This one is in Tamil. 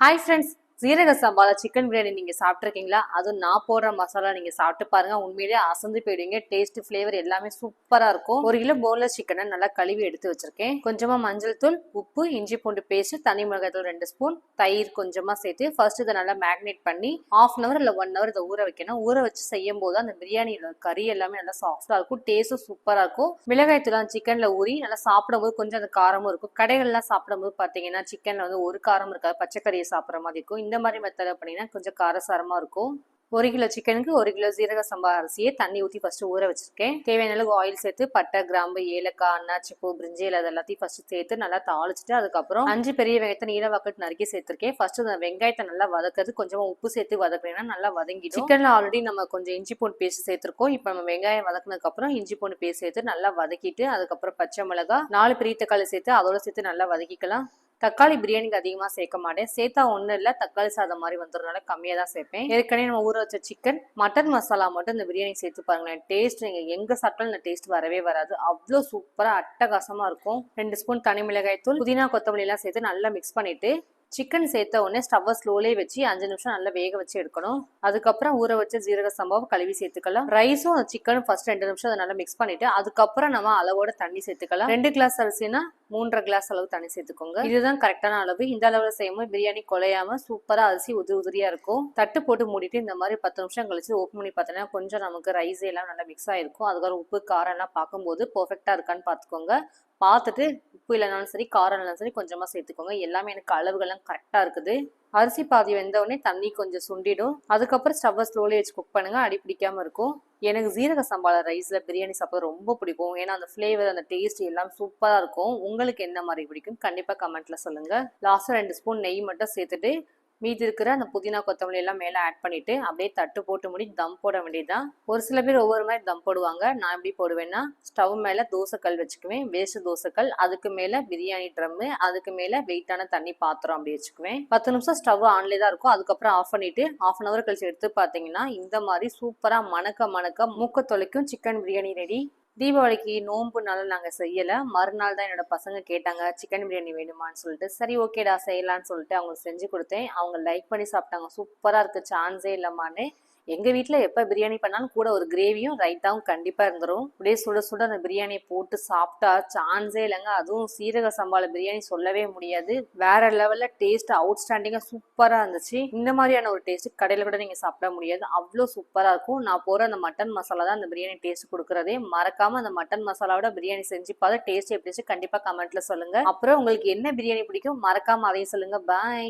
ഹായ് ഫ്രണ്ട്സ് சீரக சம்பால சிக்கன் பிரியாணி நீங்கள் சாப்பிட்ருக்கீங்களா அதுவும் நான் போடுற மசாலா நீங்கள் சாப்பிட்டு பாருங்க. உண்மையிலேயே அசந்து போயிடுவீங்க. டேஸ்ட் ஃப்ளேவர் எல்லாமே சூப்பராக இருக்கும். ஒரு கிலோ போன்லெஸ் சிக்கனை நல்லா கழுவி எடுத்து வச்சிருக்கேன். கொஞ்சமாக மஞ்சள் தூள் உப்பு இஞ்சி பூண்டு பேஸ்ட் தனி மிளகாய் தூள் ரெண்டு ஸ்பூன் தயிர் கொஞ்சமாக சேர்த்து ஃபர்ஸ்ட் இதை நல்லா மேக்னேட் பண்ணி ஆஃப் அன் அவர் இல்லை ஒன் ஹவர் இதை ஊற வைக்கணும். ஊற வச்சு செய்யும் போது அந்த பிரியாணியில் கறி எல்லாமே நல்லா சாஃப்டாக இருக்கும். டேஸ்ட்டும் சூப்பராக இருக்கும். மிளகாய் அந்த சிக்கனில் ஊறி நல்லா சாப்பிடும்போது கொஞ்சம் அந்த காரமும் இருக்கும். கடைகள்லாம் சாப்பிடும்போது பார்த்தீங்கன்னா சிக்கனில் வந்து ஒரு காரம் இருக்காது. பச்சைக்கறியை சாப்பிட்ற மாதிரி இருக்கும். இந்த மாதிரி மெத்தட அப்படின்னா கொஞ்சம் காரசாரமாக இருக்கும். ஒரு கிலோ சிக்கனுக்கு ஒரு கிலோ ஜீரக சம்பா அரிசியை தண்ணி ஊற்றி ஃபஸ்ட்டு ஊற வச்சுருக்கேன். தேவையான அளவுக்கு ஆயில் சேர்த்து பட்டை கிராம்பு ஏலக்காய் அன்னாச்சி பூ பிரிஞ்சி இலை அது எல்லாத்தையும் ஃபஸ்ட்டு சேர்த்து நல்லா தாளிச்சிட்டு அதுக்கப்புறம் அஞ்சு பெரிய வெங்காயத்தை நீல வக்கட்டு நறுக்கி சேர்த்துருக்கேன். ஃபஸ்ட்டு அந்த வெங்காயத்தை நல்லா வதக்கிறது கொஞ்சமாக உப்பு சேர்த்து வதக்குறீங்கன்னா நல்லா வதங்கிடும். சிக்கனில் ஆல்ரெடி நம்ம கொஞ்சம் இஞ்சி பூண்டு பேஸ்ட் சேர்த்துருக்கோம். இப்போ நம்ம வெங்காயம் வதக்குனதுக்கப்புறம் இஞ்சி பூண்டு பேஸ்ட் சேர்த்து நல்லா வதக்கிட்டு அதுக்கப்புறம் பச்சை மிளகா நாலு பெரிய தக்காளி சேர்த்து அதோட சேர்த்து நல்லா வதக்கிக்கலாம். தக்காளி பிரியாணிக்கு அதிகமாக சேர்க்க மாட்டேன். சேர்த்தா ஒன்றும் இல்லை தக்காளி சாதம் மாதிரி வந்துடுறதுனால கம்மியாக தான் சேர்ப்பேன். ஏற்கனவே நம்ம ஊற வச்ச சிக்கன் மட்டன் மசாலா மட்டும் இந்த பிரியாணி சேர்த்து பாருங்களேன். டேஸ்ட் நீங்கள் எங்கே சாப்பிட்டாலும் இந்த டேஸ்ட் வரவே வராது. அவ்வளோ சூப்பராக அட்டகாசமாக இருக்கும். ரெண்டு ஸ்பூன் தனி மிளகாய் தூள் புதினா கொத்தமல்லிலாம் சேர்த்து நல்லா மிக்ஸ் பண்ணிவிட்டு சிக்கன் சேர்த்த உடனே ஸ்டவ்வை ஸ்லோலே வச்சு அஞ்சு நிமிஷம் நல்லா வேக வச்சு எடுக்கணும். அதுக்கப்புறம் ஊற வச்ச ஜீரக சம்பாவை கழுவி சேர்த்துக்கலாம். ரைஸும் சிக்கனும் ஃபர்ஸ்ட் ரெண்டு நிமிஷம் அதை நல்லா மிக்ஸ் பண்ணிட்டு அதுக்கப்புறம் நம்ம அளவோட தண்ணி சேர்த்துக்கலாம். ரெண்டு கிளாஸ் அரிசினா மூன்றரை கிளாஸ் அளவு தண்ணி சேர்த்துக்கோங்க. இதுதான் கரெக்டான அளவு. இந்த அளவுல செய்யும்போது பிரியாணி குலையாம சூப்பரா அரிசி உதிரி உதிரியா இருக்கும். தட்டு போட்டு மூடிட்டு இந்த மாதிரி பத்து நிமிஷம் கழிச்சு ஓப்பன் பண்ணி பார்த்தோன்னா கொஞ்சம் நமக்கு ரைஸ் எல்லாம் நல்லா மிக்ஸ் ஆயிருக்கும். அதுக்கப்புறம் உப்பு காரம் எல்லாம் பார்க்கும்போது பெர்ஃபெக்டா இருக்கான்னு பார்த்துக்கோங்க. பார்த்துட்டு உப்பு இல்லைனாலும் சரி காரம் இல்லைனாலும் சரி கொஞ்சமாக சேர்த்துக்கோங்க. எல்லாமே எனக்கு அளவுகள்லாம் கரெக்டாக இருக்குது. அரிசி பாதி வெந்த உடனே தண்ணி கொஞ்சம் சுண்டிடும். அதுக்கப்புறம் ஸ்டவ்வை ஸ்லோலி வச்சு குக் பண்ணுங்க. அடி பிடிக்காம இருக்கும். எனக்கு ஜீரக சம்பாள ரைஸில் பிரியாணி சாப்பிட ரொம்ப பிடிக்கும். ஏன்னா அந்த ஃப்ளேவர் அந்த டேஸ்ட் எல்லாம் சூப்பராக இருக்கும். உங்களுக்கு என்ன மாதிரி பிடிக்கும்? கண்டிப்பாக கமெண்ட்டில் சொல்லுங்கள் லாஸ்ட்டாக ரெண்டு ஸ்பூன் நெய் மட்டும் சேர்த்துட்டு மீதி இருக்கிற அந்த புதினா கொத்தமல்லி எல்லாம் மேலே ஆட் பண்ணிவிட்டு அப்படியே தட்டு போட்டு முடி தம் போட வேண்டியதுதான். ஒரு சில பேர் ஒவ்வொரு மாதிரி தம் போடுவாங்க. நான் எப்படி போடுவேன்னா ஸ்டவ் மேலே தோசைக்கல் வச்சுக்குவேன். வேஸ்ட் தோசைக்கல். அதுக்கு மேலே பிரியாணி ட்ரம்மு அதுக்கு மேலே வெயிட்டான தண்ணி பாத்திரம் அப்படி வச்சுக்குவேன். பத்து நிமிஷம் ஸ்டவ் ஆன்லேயே தான் இருக்கும். அதுக்கப்புறம் ஆஃப் பண்ணிவிட்டு ஆஃப் அன் அவர் கழிச்சு எடுத்து பார்த்தீங்கன்னா இந்த மாதிரி சூப்பராக மணக்க மணக்க மூக்க தொலைக்கும் சிக்கன் பிரியாணி ரெடி தீபாவளிக்கு நோன்புனால நாங்கள் செய்யலை. மறுநாள் தான் என்னோட பசங்க கேட்டாங்க சிக்கன் பிரியாணி வேணுமான்னு சொல்லிட்டு. சரி ஓகேடா செய்யலான்னு சொல்லிட்டு அவங்களுக்கு செஞ்சு கொடுத்தேன். அவங்க லைக் பண்ணி சாப்பிட்டாங்க. சூப்பராக இருக்குது சான்ஸே இல்லைமான்னு எங்கள் வீட்டில் எப்போ பிரியாணி பண்ணாலும் கூட ஒரு கிரேவியும் ரைத்தாவும் கண்டிப்பாக இருந்துடும் அப்படியே சுட சுட அந்த பிரியாணியை போட்டு சாப்பிட்டா சான்ஸே இல்லைங்க. அதுவும் சீரக சம்பால பிரியாணி சொல்லவே முடியாது. வேற லெவலில் டேஸ்ட் அவுட்ஸ்டாண்டிங்காக சூப்பராக இருந்துச்சு. இந்த மாதிரியான ஒரு டேஸ்ட் கடையில் கூட நீங்கள் சாப்பிட முடியாது. அவ்வளோ சூப்பராக இருக்கும். நான் போகிற அந்த மட்டன் மசாலா தான் அந்த பிரியாணி டேஸ்ட் கொடுக்குறதே. மறக்காமல் அந்த மட்டன் மசாலாவோட பிரியாணி செஞ்சு பார்த்தா டேஸ்ட் எப்படி கண்டிப்பாக கமெண்ட்டில் சொல்லுங்கள் அப்புறம் உங்களுக்கு என்ன பிரியாணி பிடிக்கும் மறக்காமல் அதையும் சொல்லுங்கள் பாய்